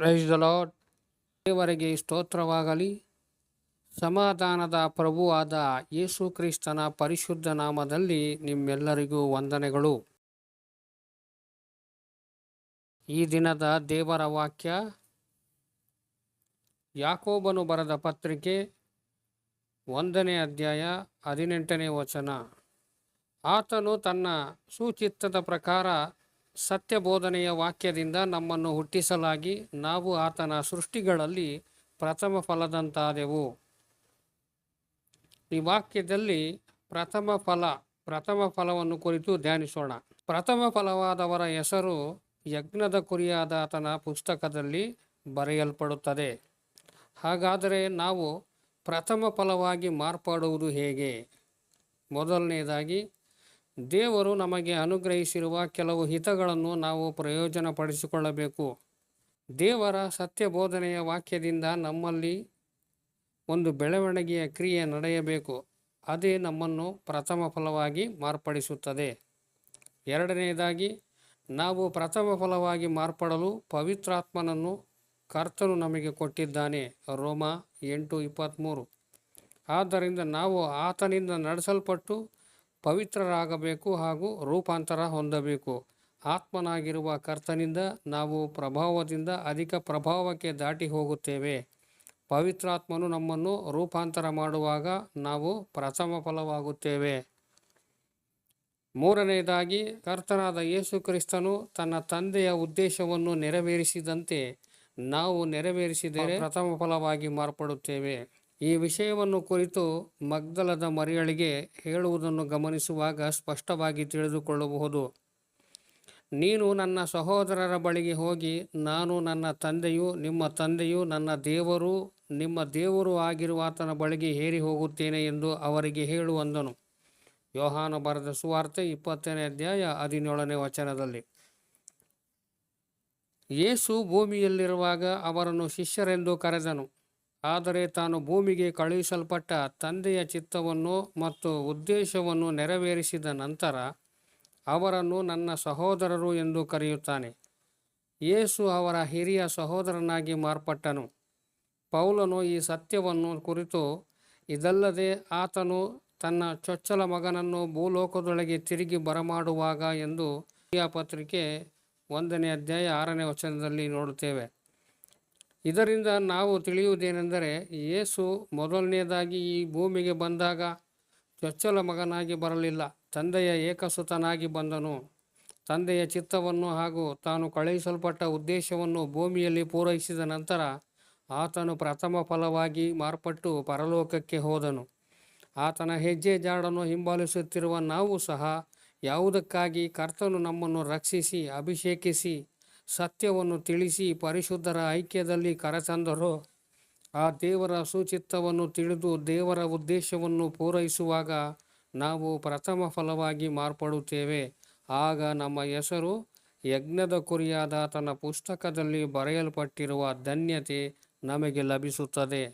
Praise the lord ದೇವರಿಗೆ ಸ್ತೋತ್ರವಾಗಲಿ. ಸಮಾಧಾನದ ಪ್ರಭುವಾದ ಯೇಸು ಕ್ರಿಸ್ತನ ಪರಿಶುದ್ಧ ನಾಮದಲ್ಲಿ ನಿಮ್ಮೆಲ್ಲರಿಗೂ ವಂದನೆಗಳು. ಈ ದಿನದ ದೇವರ ವಾಕ್ಯ, ಯಾಕೋಬನು ಬರೆದ ಪತ್ರಿಕೆ ಒಂದನೇ ಅಧ್ಯಾಯ ಹದಿನೆಂಟನೇ ವಚನ. ಆತನು ತನ್ನ ಸೂಚಿತ್ತದ ಪ್ರಕಾರ ಸತ್ಯ ಬೋಧನೆಯ ವಾಕ್ಯದಿಂದ ನಮ್ಮನ್ನು ಹುಟ್ಟಿಸಲಾಗಿ ನಾವು ಆತನ ಸೃಷ್ಟಿಗಳಲ್ಲಿ ಪ್ರಥಮ ಫಲದಂತಾದೆವು. ಈ ವಾಕ್ಯದಲ್ಲಿ ಪ್ರಥಮ ಫಲ, ಪ್ರಥಮ ಫಲವನ್ನು ಕುರಿತು ಧ್ಯಾನಿಸೋಣ. ಪ್ರಥಮ ಫಲವಾದವರ ಹೆಸರು ಯಜ್ಞದ ಕುರಿಯಾದ ಆತನ ಪುಸ್ತಕದಲ್ಲಿ ಬರೆಯಲ್ಪಡುತ್ತದೆ. ಹಾಗಾದರೆ ನಾವು ಪ್ರಥಮ ಫಲವಾಗಿ ಮಾರ್ಪಾಡುವುದು ಹೇಗೆ? ಮೊದಲನೆಯದಾಗಿ ದೇವರು ನಮಗೆ ಅನುಗ್ರಹಿಸಿರುವ ಕೆಲವು ಹಿತಗಳನ್ನು ನಾವು ಪ್ರಯೋಜನಪಡಿಸಿಕೊಳ್ಳಬೇಕು. ದೇವರ ಸತ್ಯ ಬೋಧನೆಯ ವಾಕ್ಯದಿಂದ ನಮ್ಮಲ್ಲಿ ಒಂದು ಬೆಳವಣಿಗೆಯ ಕ್ರಿಯೆ ನಡೆಯಬೇಕು. ಅದೇ ನಮ್ಮನ್ನು ಪ್ರಥಮ ಫಲವಾಗಿ ಮಾರ್ಪಡಿಸುತ್ತದೆ. ಎರಡನೆಯದಾಗಿ, ನಾವು ಪ್ರಥಮ ಫಲವಾಗಿ ಮಾರ್ಪಡಲು ಪವಿತ್ರಾತ್ಮನನ್ನು ಕರ್ತನು ನಮಗೆ ಕೊಟ್ಟಿದ್ದಾನೆ. ರೋಮ ಎಂಟು ಇಪ್ಪತ್ತ್ಮೂರು ಆದ್ದರಿಂದ ನಾವು ಆತನಿಂದ ನಡೆಸಲ್ಪಟ್ಟು ಪವಿತ್ರರಾಗಬೇಕು ಹಾಗೂ ರೂಪಾಂತರ ಹೊಂದಬೇಕು. ಆತ್ಮನಾಗಿರುವ ಕರ್ತನಿಂದ ನಾವು ಪ್ರಭಾವದಿಂದ ಅಧಿಕ ಪ್ರಭಾವಕ್ಕೆ ದಾಟಿ ಹೋಗುತ್ತೇವೆ. ಪವಿತ್ರಾತ್ಮನು ನಮ್ಮನ್ನು ರೂಪಾಂತರ ಮಾಡುವಾಗ ನಾವು ಪ್ರಥಮ ಫಲವಾಗುತ್ತೇವೆ. ಮೂರನೆಯದಾಗಿ ಕರ್ತನಾದ ಯೇಸು ಕ್ರಿಸ್ತನು ತನ್ನ ತಂದೆಯ ಉದ್ದೇಶವನ್ನು ನೆರವೇರಿಸಿದಂತೆ ನಾವು ನೆರವೇರಿಸಿದರೆ ಪ್ರಥಮ ಫಲವಾಗಿ ಮಾರ್ಪಡುತ್ತೇವೆ. ಈ ವಿಷಯವನ್ನು ಕುರಿತು ಮಗ್ದಲದ ಮರಿಯಳಿಗೆ ಹೇಳುವುದನ್ನು ಗಮನಿಸುವಾಗ ಸ್ಪಷ್ಟವಾಗಿ ತಿಳಿದುಕೊಳ್ಳಬಹುದು. ನೀನು ನನ್ನ ಸಹೋದರರ ಬಳಿಗೆ ಹೋಗಿ, ನಾನು ನನ್ನ ತಂದೆಯು, ನಿಮ್ಮ ತಂದೆಯು, ನನ್ನ ದೇವರು, ನಿಮ್ಮ ದೇವರು ಆಗಿರುವ ಆತನ ಬಳಿಗೆ ಹೇರಿ ಹೋಗುತ್ತೇನೆ ಎಂದು ಅವರಿಗೆ ಹೇಳು ಅಂದನು. ಯೋಹಾನ ಬರೆದ ಸುವಾರ್ತೆ ಇಪ್ಪತ್ತನೇ ಅಧ್ಯಾಯ ಹದಿನೇಳನೇ ವಚನದಲ್ಲಿ. ಯೇಸು ಭೂಮಿಯಲ್ಲಿರುವಾಗ ಅವರನ್ನು ಶಿಷ್ಯರೆಂದು ಕರೆದನು. ಆದರೆ ತಾನು ಭೂಮಿಗೆ ಕಳುಹಿಸಲ್ಪಟ್ಟ ತಂದೆಯ ಚಿತ್ತವನ್ನು ಮತ್ತು ಉದ್ದೇಶವನ್ನು ನೆರವೇರಿಸಿದ ನಂತರ ಅವರನ್ನು ನನ್ನ ಸಹೋದರರು ಎಂದು ಕರೆಯುತ್ತಾನೆ. ಯೇಸು ಅವರ ಹಿರಿಯ ಸಹೋದರನಾಗಿ ಮಾರ್ಪಟ್ಟನು. ಪೌಲನು ಈ ಸತ್ಯವನ್ನು ಕುರಿತು, ಇದಲ್ಲದೆ ಆತನು ತನ್ನ ಚೊಚ್ಚಲ ಮಗನನ್ನು ಭೂಲೋಕದೊಳಗೆ ತಿರುಗಿ ಬರಮಾಡುವಾಗ ಎಂದು ಪತ್ರಿಕೆ ಒಂದನೇ ಅಧ್ಯಾಯ ಆರನೇ ವಚನದಲ್ಲಿ ನೋಡುತ್ತೇವೆ. ಇದರಿಂದ ನಾವು ತಿಳಿಯುವುದೇನೆಂದರೆ ಯೇಸು ಮೊದಲನೆಯದಾಗಿ ಈ ಭೂಮಿಗೆ ಬಂದಾಗ ಚೊಚ್ಚಲ ಮಗನಾಗಿ ಬರಲಿಲ್ಲ. ತಂದೆಯ ಏಕಸುತನಾಗಿ ಬಂದನು. ತಂದೆಯ ಚಿತ್ತವನ್ನು ಹಾಗೂ ತಾನು ಕಳುಹಿಸಲ್ಪಟ್ಟ ಉದ್ದೇಶವನ್ನು ಭೂಮಿಯಲ್ಲಿ ಪೂರೈಸಿದ ನಂತರ ಆತನು ಪ್ರಥಮ ಫಲವಾಗಿ ಮಾರ್ಪಟ್ಟು ಪರಲೋಕಕ್ಕೆ ಹೋದನು. ಆತನ ಹೆಜ್ಜೆ ಜಾಡನ್ನು ಹಿಂಬಾಲಿಸುತ್ತಿರುವ ನಾವು ಸಹ ಯಾವುದಕ್ಕಾಗಿ ಕರ್ತನು ನಮ್ಮನ್ನು ರಕ್ಷಿಸಿ, ಅಭಿಷೇಕಿಸಿ ಸತ್ಯವನ್ನು ತಿಳಿಸಿ ಪರಿಶುದ್ಧರ ಐಕ್ಯದಲ್ಲಿ ಕರೆತಂದರೋ ಆ ದೇವರ ಸುಚಿತ್ತವನ್ನು ತಿಳಿದು ದೇವರ ಉದ್ದೇಶವನ್ನು ಪೂರೈಸುವಾಗ ನಾವು ಪ್ರಥಮ ಫಲವಾಗಿ ಮಾರ್ಪಡುತ್ತೇವೆ. ಆಗ ನಮ್ಮ ಹೆಸರು ಯಜ್ಞದ ಕುರಿಯಾದ ತನ್ನ ಪುಸ್ತಕದಲ್ಲಿ ಬರೆಯಲ್ಪಟ್ಟಿರುವ ಧನ್ಯತೆ ನಮಗೆ ಲಭಿಸುತ್ತದೆ.